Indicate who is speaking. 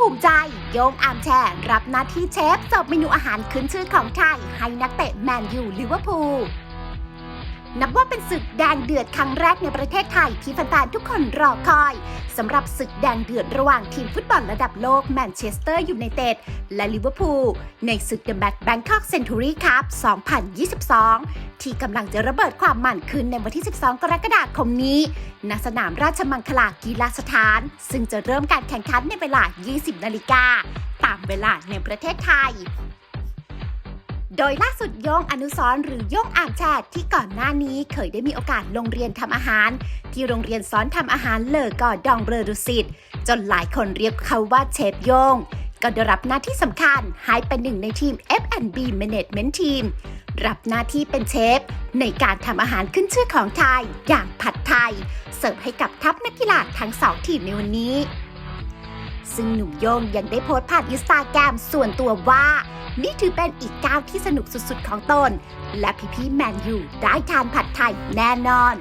Speaker 1: ผูกใจ โยงอามแชร์ รับหน้าที่เชฟสอบเมนูอาหารขึ้นชื่อของไทย ให้นักเตะแมนยูลิเวอร์พูลนับว่าเป็นศึกแดงเดือดครั้งแรกในประเทศไทยที่แฟนๆทุกคนรอคอย สำหรับศึกแดงเดือดระหว่างทีมฟุตบอลระดับโลกแมนเชสเตอร์ยูไนเต็ดและลิเวอร์พูลในศึก The Match Bangkok Century Cup 2022 ที่กำลังจะระเบิดความมันขึ้นในวันที่ 12 กรกฎาคมนี้ณสนามราชมังคลากีฬาสถาน ซึ่งจะเริ่มการแข่งขันในเวลา 20 นาฬิกาตามเวลาในประเทศไทย โดยล่าสุดโยงอนุสรหรือโยงอ่างแชดที่ก่อนหน้านี้เคยได้มีโอกาสลงเรียนทำอาหาร ที่โรงเรียนสอนทำอาหารเลอกอดองเบรอดุสิตจนหลายคนเรียกเขาว่าเชฟโยง ก็ได้รับหน้าที่สำคัญให้เป็นหนึ่งในทีม F&B Management Team รับหน้าที่เป็นเชฟ ในการทำอาหารขึ้นชื่อของไทย อย่างผัดไทย เสิร์ฟให้กับทัพนักกีฬาทั้งสองทีมในวันนี้ ซึ่งหนุ่มโยงยังได้โพสต์ผ่านอินสตาแกรมส่วนตัวว่า นี่ถือเป็นอีกก้าวที่สนุกสุดๆของตน และพี่ๆแมนยูได้ทานผัดไทยแน่นอน